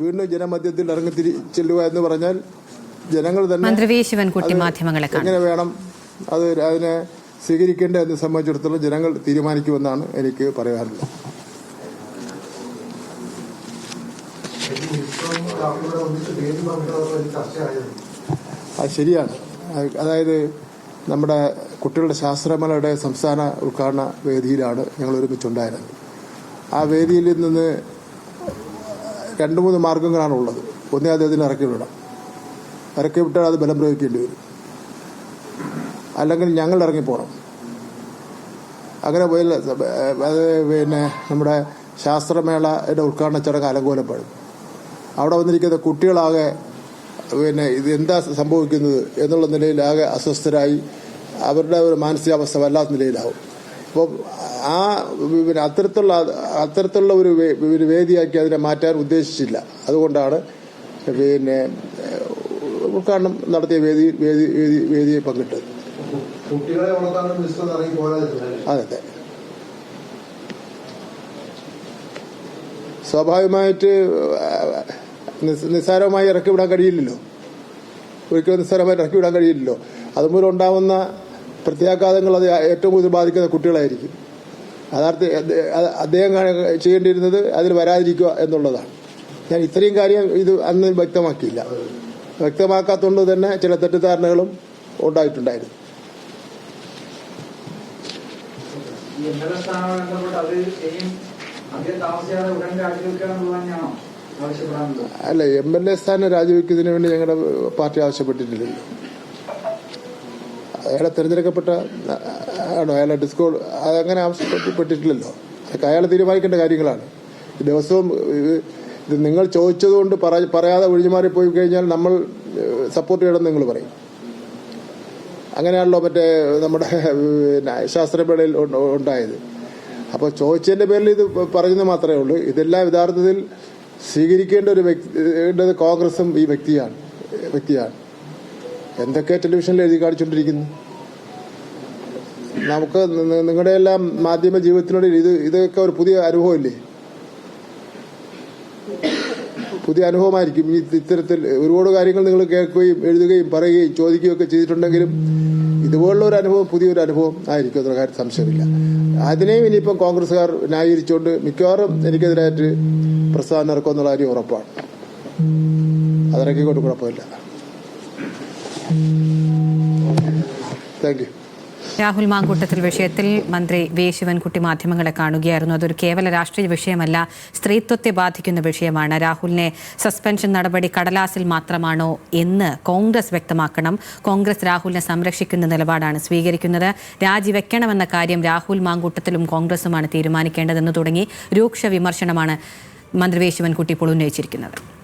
വീണ്ടും ജനമധ്യത്തിൽ ഇറങ്ങി തിരി ചെല്ലുക എന്ന് പറഞ്ഞാൽ ജനങ്ങൾ തന്നെ മന്ത്രി വി ശിവൻകുട്ടി മാധ്യമങ്ങളെ എങ്ങനെ വേണം അത് അതിനെ സ്വീകരിക്കേണ്ടത് എന്ന് സംബന്ധിച്ചിടത്തോളം ജനങ്ങൾ തീരുമാനിക്കുമെന്നാണ് എനിക്ക് പറയാനുള്ളത്. അത് ശരിയാണ്. അത് അതായത് നമ്മുടെ കുട്ടികളുടെ ശാസ്ത്രമേളയുടെ സംസ്ഥാന ഉദ്ഘാടന വേദിയിലാണ് ഞങ്ങൾ ഒരുമിച്ചുണ്ടായിരുന്നത്. ആ വേദിയിൽ നിന്ന് രണ്ട് മൂന്ന് മാർഗങ്ങളാണ് ഉള്ളത്. ഒന്നേ അദ്ദേഹത്തിന് ഇറക്കി വിടണം. ഇറക്കി വിട്ടാൽ അത് ബലം പ്രയോഗിക്കേണ്ടി വരും. അല്ലെങ്കിൽ ഞങ്ങൾ ഇറങ്ങിപ്പോകണം അങ്ങനെ പോയാൽ അത് പിന്നെ നമ്മുടെ ശാസ്ത്രമേളയുടെ ഉദ്ഘാടന ചടങ്ങ് അലങ്കോലപ്പെടും. അവിടെ വന്നിരിക്കുന്ന കുട്ടികളാകെ പിന്നെ ഇത് എന്താ സംഭവിക്കുന്നത് എന്നുള്ള നിലയിലാകെ അസ്വസ്ഥരായി. അവരുടെ ഒരു മാനസികാവസ്ഥ വല്ലാത്ത നിലയിലാവും. അപ്പോൾ ആ പിന്നെ അത്തരത്തിലുള്ള അത്തരത്തിലുള്ള ഒരു വേദിയാക്കി അതിനെ മാറ്റാൻ ഉദ്ദേശിച്ചില്ല. അതുകൊണ്ടാണ് പിന്നെ ഉദ്ഘാടനം നടത്തിയ വേദി വേദി വേദി വേദിയെ പങ്കിട്ടത്. അതെ സ്വാഭാവികമായിട്ട് നിസ് നിസ്സാരമായി ഇറക്കി വിടാൻ കഴിയില്ലല്ലോ. ഒരിക്കലും നിസ്സാരമായി ഇറക്കി വിടാൻ കഴിയില്ലല്ലോ. അതുമൂലം ഉണ്ടാവുന്ന പ്രത്യാഘാതങ്ങൾ അത് ഏറ്റവും കൂടുതൽ ബാധിക്കുന്ന കുട്ടികളായിരിക്കും. അതാർത്ഥ അദ്ദേഹം ചെയ്യേണ്ടിയിരുന്നത് അതിൽ വരാതിരിക്കുക എന്നുള്ളതാണ്. ഞാൻ ഇത്രയും കാര്യം ഇത് അന്ന് വ്യക്തമാക്കിയില്ല. വ്യക്തമാക്കാത്തതുകൊണ്ട് തന്നെ ചില തെറ്റിദ്ധാരണകളും ഉണ്ടായിട്ടുണ്ടായിരുന്നു. അല്ല എം എൽ എ സ്ഥാനം രാജിവെക്കുന്നതിന് വേണ്ടി ഞങ്ങളുടെ പാർട്ടി ആവശ്യപ്പെട്ടിട്ടില്ലല്ലോ. അയാളെ തിരഞ്ഞെടുക്കപ്പെട്ട ആണോ അയാളെ ഡിസ്കോ അതങ്ങനെ ആവശ്യപ്പെട്ടിട്ടില്ലല്ലോ അതൊക്കെ അയാൾ തീരുമാനിക്കേണ്ട കാര്യങ്ങളാണ് ദിവസവും ഇത് നിങ്ങൾ ചോദിച്ചതുകൊണ്ട് പറ- പറയാതെ ഒഴിഞ്ഞുമാറി പോയി കഴിഞ്ഞാൽ നമ്മൾ സപ്പോർട്ട് ചെയ്യണം നിങ്ങൾ പറയും അങ്ങനെയാണല്ലോ മറ്റേ നമ്മുടെ ശാസ്ത്രമേളയിൽ ഉണ്ടായത് അപ്പോൾ ചോദിച്ചതിന്റെ പേരിൽ ഇത് പറഞ്ഞത് മാത്രമേ ഉള്ളൂ ഇതെല്ലാം യഥാർത്ഥത്തിൽ സ്വീകരിക്കേണ്ട ഒരു വ്യക്തി കോൺഗ്രസും ഈ വ്യക്തിയാണ് വ്യക്തിയാണ് എന്തൊക്കെ ടെലിവിഷനിൽ എഴുതി കാണിച്ചുകൊണ്ടിരിക്കുന്നു? നമുക്ക് നിങ്ങളുടെ എല്ലാം മാധ്യമ ജീവിതത്തിനോട് ഇത് ഇതൊക്കെ ഒരു പുതിയ അനുഭവമില്ലേ? പുതിയ അനുഭവമായിരിക്കും. ഈ ഇത്തരത്തിൽ ഒരുപാട് കാര്യങ്ങൾ നിങ്ങൾ കേൾക്കുകയും എഴുതുകയും പറയുകയും ചോദിക്കുകയും ഒക്കെ ചെയ്തിട്ടുണ്ടെങ്കിലും ഇതുപോലുള്ള ഒരു അനുഭവം പുതിയൊരു അനുഭവം ആയിരിക്കും എന്ന കാര്യം സംശയമില്ല. അതിനെയും ഇനിയിപ്പം കോൺഗ്രസ്സുകാർ ന്യായീകരിച്ചുകൊണ്ട് മിക്കവാറും എനിക്കെതിരായിട്ട് പ്രസ്ഥാനം ഇറക്കുമെന്നുള്ള കാര്യം ഉറപ്പാണ്. അതിറക്കിക്കൊണ്ട് കുഴപ്പമില്ല. രാഹുൽ മാങ്കൂട്ടത്തിൽ വിഷയത്തിൽ മന്ത്രി വി ശിവൻകുട്ടി മാധ്യമങ്ങളെ കാണുകയായിരുന്നു. അതൊരു കേവല രാഷ്ട്രീയ വിഷയമല്ല സ്ത്രീത്വത്തെ ബാധിക്കുന്ന വിഷയമാണ്. രാഹുലിനെ സസ്പെൻഷൻ നടപടി കടലാസിൽ മാത്രമാണോ എന്ന് കോൺഗ്രസ് വ്യക്തമാക്കണം. കോൺഗ്രസ് രാഹുലിനെ സംരക്ഷിക്കുന്ന നിലപാടാണ് സ്വീകരിക്കുന്നത്. രാജിവെക്കണമെന്ന കാര്യം രാഹുൽ മാങ്കൂട്ടത്തിലും കോൺഗ്രസുമാണ് തീരുമാനിക്കേണ്ടതെന്ന് തുടങ്ങി രൂക്ഷ വിമർശനമാണ് മന്ത്രി വി ശിവൻകുട്ടി ഇപ്പോൾ ഉന്നയിച്ചിരിക്കുന്നത്.